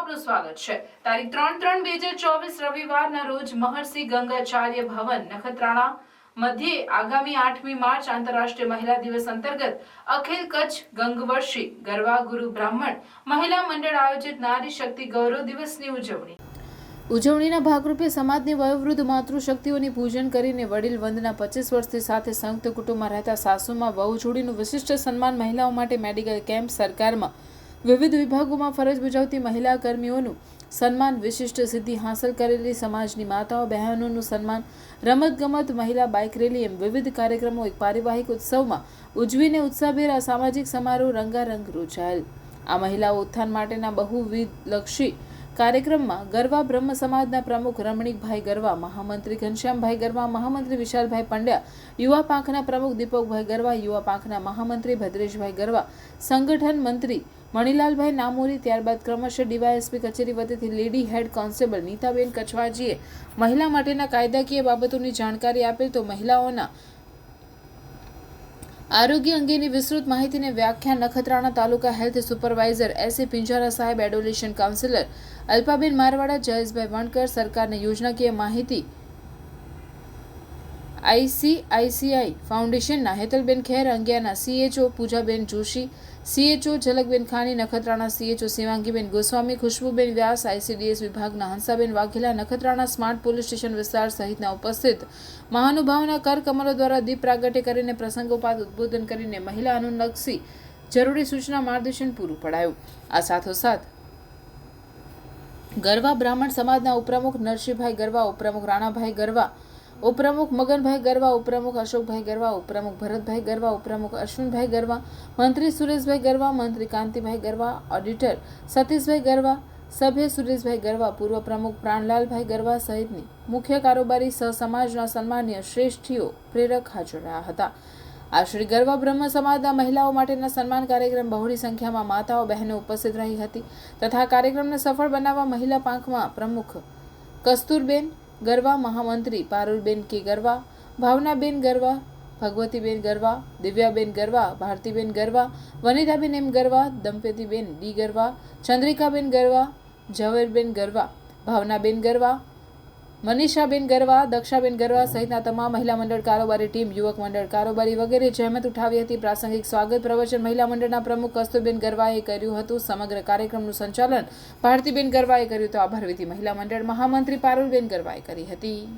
આપનું સ્વાગત છે. તારીખ ત્રણ ત્રણ બે હજાર ચોવીસ રવિવારના રોજ મહર્ષિ ગંગાચાર્ય ભવન, નખત્રાણા મધ્યે આગામી આઠમી માર્ચ આંતરરાષ્ટ્રીય મહિલા દિવસ અંતર્ગત અખિલ કચ્છ ગંગવર્ષી ગરવા ગુરુ બ્રાહ્મણ મહિલા મંડળ આયોજિત નારી શક્તિ ગૌરવ દિવસની ઉજવણી. ઉજવણીના ભાગરૂપે સમાજની વયોવૃદ્ધ માતૃશક્તિઓની પૂજન કરીને વડીલ વંદના પચીસ વર્ષથી સાથે સંયુક્ત કુટુંબમાં રહેતા સાસુમાં વહુ જોડીનું વિશિષ્ટ સન્માન મહિલાઓ માટે મેડિકલ કેમ્પ સરકારમાં વિવિધ વિભાગોમાં ફરજ બજાવતી મહિલા કર્મીઓનું સન્માન, વિશિષ્ટ સિદ્ધિ હાંસલ કરેલી સમાજની માતાઓ, બહેનોનું સન્માન, રમતગમત, મહિલા બાઇક રેલી એમ વિવિધ કાર્યક્રમો એક પારિવારિક ઉત્સવમાં ઉજવીને ઉત્સાહભેર આ સામાજિક સમારોહ રંગારંગ યોજાયેલ આ મહિલાઓ ઉત્થાન માટેના બહુવિધ લક્ષી કાર્યક્રમમાં ગરવા બ્રહ્મ સમાજના પ્રમુખ રમણીકભાઈ ગરવા, મહામંત્રી ઘનશ્યામભાઈ ગરવા, મહામંત્રી વિશાલભાઈ પંડ્યા, યુવા પાંખના પ્રમુખ દીપકભાઈ ગરવા, યુવા પાંખના મહામંત્રી ભદ્રેશભાઈ ગરવા, સંગઠન મંત્રી મણિલાલભાઈ નામોરી, ત્યારબાદ ક્રમશઃ ડીવાયએસપી કચેરી વતીથી લેડી હેડ કોન્સ્ટેબલ નીતાબેન કચવાજીએ મહિલા માટેના કાયદાકીય બાબતોની જાણકારી આપેલ તો મહિલાઓના આરોગ્ય અંગેની વિસ્તૃત માહિતીને વ્યાખ્યા Nakhatrana taluka health supervisor S A Pinjara saheb adolescent counsellor Alpaben Marwada Jayeshbhai વણકર સરકારની યોજનાકીય માહિતી આઈસીઆઈસીઆઈ ફાઉન્ડેશનના Hetalben Kher અંગિયાના CHO Poojaben Joshi, CHO Jhalakben Khani, Nakhatrana CHO Shivangiben Goswami, Khushbuben Vyas, ICDS વિભાગના Hansaben Vaghela, Nakhatrana smart police station વિસ્તાર સહિતના ઉપસ્થિત મહાનુભાવોના કર કમરો દ્વારા દીપ પ્રાગટ્ય કરીને પ્રસંગોપાત ઉદ્બોધન કરીને મહિલા અનુલક્ષી જરૂરી સૂચના માર્ગદર્શન પૂરું પડાયું. આ સાથોસાથ ગરવા બ્રાહ્મણ સમાજના ઉપપ્રમુખ નરસિંહભાઈ ગરવા, ઉપપ્રમુખ રાણાભાઈ ગરવા ઉપપ્રમુખ મગનભાઈ ગરવા, ઉપપ્રમુખ અશોકભાઈ ગરવા, ઉપપ્રમુખ ભરતભાઈ ગરવા, ઉપપ્રમુખ અશ્વિનભાઈ ગરવા, મંત્રી સુરેશભાઈ ગરવા, મંત્રી કાંતિભાઈ ગરવા ઓડિટર સતીશભાઈ ગરવા, સભ્ય સુરેશભાઈ ગરવા, પૂર્વ પ્રમુખ પ્રાણલાલભાઈ ગરવા સહિતની મુખ્ય કારોબારી સહ સમાજના સન્માનીય શ્રેષ્ઠીઓ પ્રેરક હાજર રહ્યા હતા. આ શ્રી ગરવા બ્રહ્મ સમાજના મહિલાઓ માટેના સન્માન કાર્યક્રમ બહોળી સંખ્યામાં માતાઓ, બહેનો ઉપસ્થિત રહી હતી તથા કાર્યક્રમને સફળ બનાવવા મહિલા પાંખમાં પ્રમુખ કસ્તુરબેન ગરવા મહામંત્રી Parulben K Garva, Bhavnaben Garva, Bhagvatiben Garva, Divyaben Garva, Bhartiben Garva, Vanitaben M Garva, Dampatiben D Garva, Chandrikaben Garva, Zaverben Garva, Bhavnaben Garva Manishaben Garva, Dakshaben Garva સહિતના તમામ મહિલા મંડળ કારોબારી ટીમ, યુવક મંડળ કારોબારી વગેરે જહેમત ઉઠાવી હતી. પ્રાસંગિક સ્વાગત પ્રવચન મહિલા મંડળના પ્રમુખ કસ્તુબેન ગરવાએ કર્યું હતું. સમગ્ર કાર્યક્રમનું સંચાલન ભારતીબેન ગરવાએ કર્યું હતું. આભાર વિધિ મહિલા મંડળ મહામંત્રી પારુલબેન ગરવાએ કરી હતી.